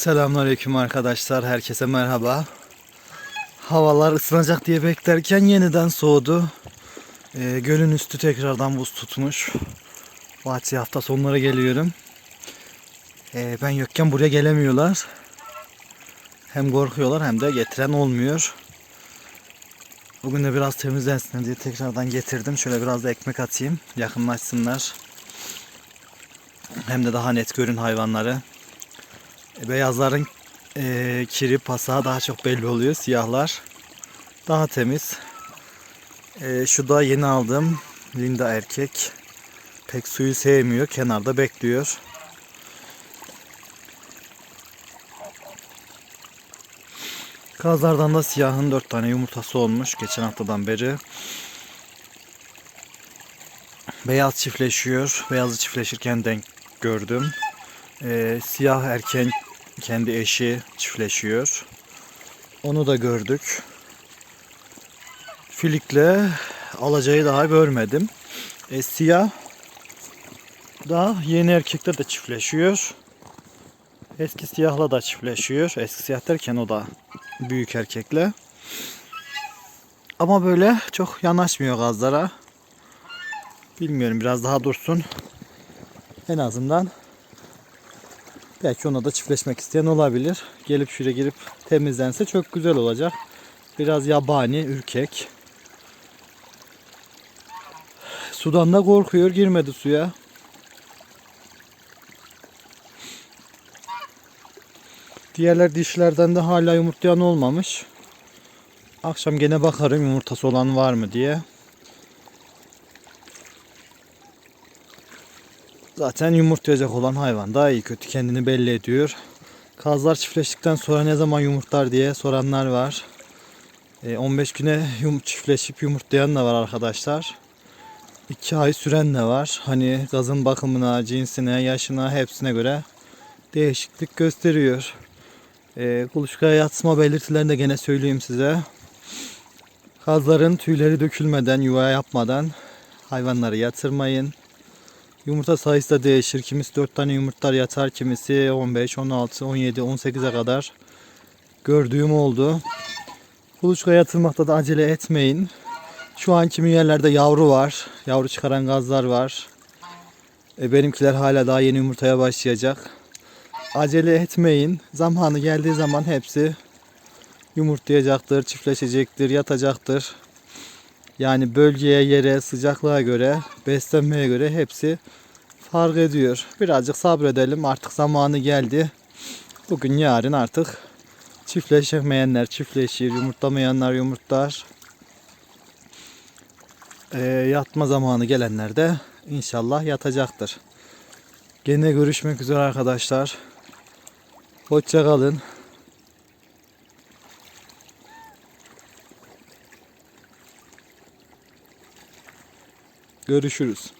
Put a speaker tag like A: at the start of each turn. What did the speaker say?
A: Selamünaleyküm arkadaşlar. Herkese merhaba. Havalar ısınacak diye beklerken yeniden soğudu. Ee, gölün üstü tekrardan buz tutmuş. Bahçe hafta sonları geliyorum. Ee, ben yokken buraya gelemiyorlar. Hem korkuyorlar hem de getiren olmuyor. Bugün de biraz temizlensin diye tekrardan getirdim. Şöyle biraz da ekmek atayım. Yakınlaşsınlar. Hem de daha net görün hayvanları. E, Beyazların e, kiri pasağı daha çok belli oluyor. Siyahlar daha temiz. E, şu da yeni aldığım Linda erkek. Pek suyu sevmiyor. Kenarda bekliyor. Kazlardan da siyahın 4 tane yumurtası olmuş geçen haftadan beri. Beyaz çiftleşiyor. Beyazı çiftleşirken denk gördüm. Ee, siyah erken kendi eşi çiftleşiyor. Onu da gördük. Filikle alacayı daha görmedim. E, siyah da yeni erkekler de çiftleşiyor. Eski siyahla da çiftleşiyor. Eski siyah derken o da büyük erkekle. Ama böyle çok yanaşmıyor gazlara. Bilmiyorum biraz daha dursun. En azından belki ona da çiftleşmek isteyen olabilir. Gelip şuraya girip temizlense çok güzel olacak. Biraz yabani, ürkek. Sudan da korkuyor, girmedi suya. Diğerler dişlerden de hala yumurtlayan olmamış. Akşam gene bakarım yumurtası olan var mı diye. Zaten yumurtlayacak olan hayvan daha iyi kötü kendini belli ediyor. Kazlar çiftleştikten sonra ne zaman yumurtlar diye soranlar var. E, 15 güne yum çiftleşip yumurtlayan da var arkadaşlar. 2 ay süren de var. Hani gazın bakımına, cinsine, yaşına hepsine göre değişiklik gösteriyor. E, kuluçkaya yatma belirtilerini de gene söyleyeyim size. Kazların tüyleri dökülmeden, yuva yapmadan hayvanları yatırmayın. Yumurta sayısı da değişir. Kimisi 4 tane yumurtlar yatar, kimisi 15, 16, 17, 18'e kadar gördüğüm oldu. Kuluçkaya yatırmakta da acele etmeyin. Şu an kimi yerlerde yavru var. Yavru çıkaran gazlar var. E, benimkiler hala daha yeni yumurtaya başlayacak. Acele etmeyin. Zamanı geldiği zaman hepsi yumurtlayacaktır, çiftleşecektir, yatacaktır. Yani bölgeye, yere, sıcaklığa göre, beslenmeye göre hepsi fark ediyor. Birazcık sabredelim. Artık zamanı geldi. Bugün yarın artık çiftleşemeyenler çiftleşir, yumurtlamayanlar yumurtlar. Ee, yatma zamanı gelenler de inşallah yatacaktır. Gene görüşmek üzere arkadaşlar. Hoşça kalın. Görüşürüz.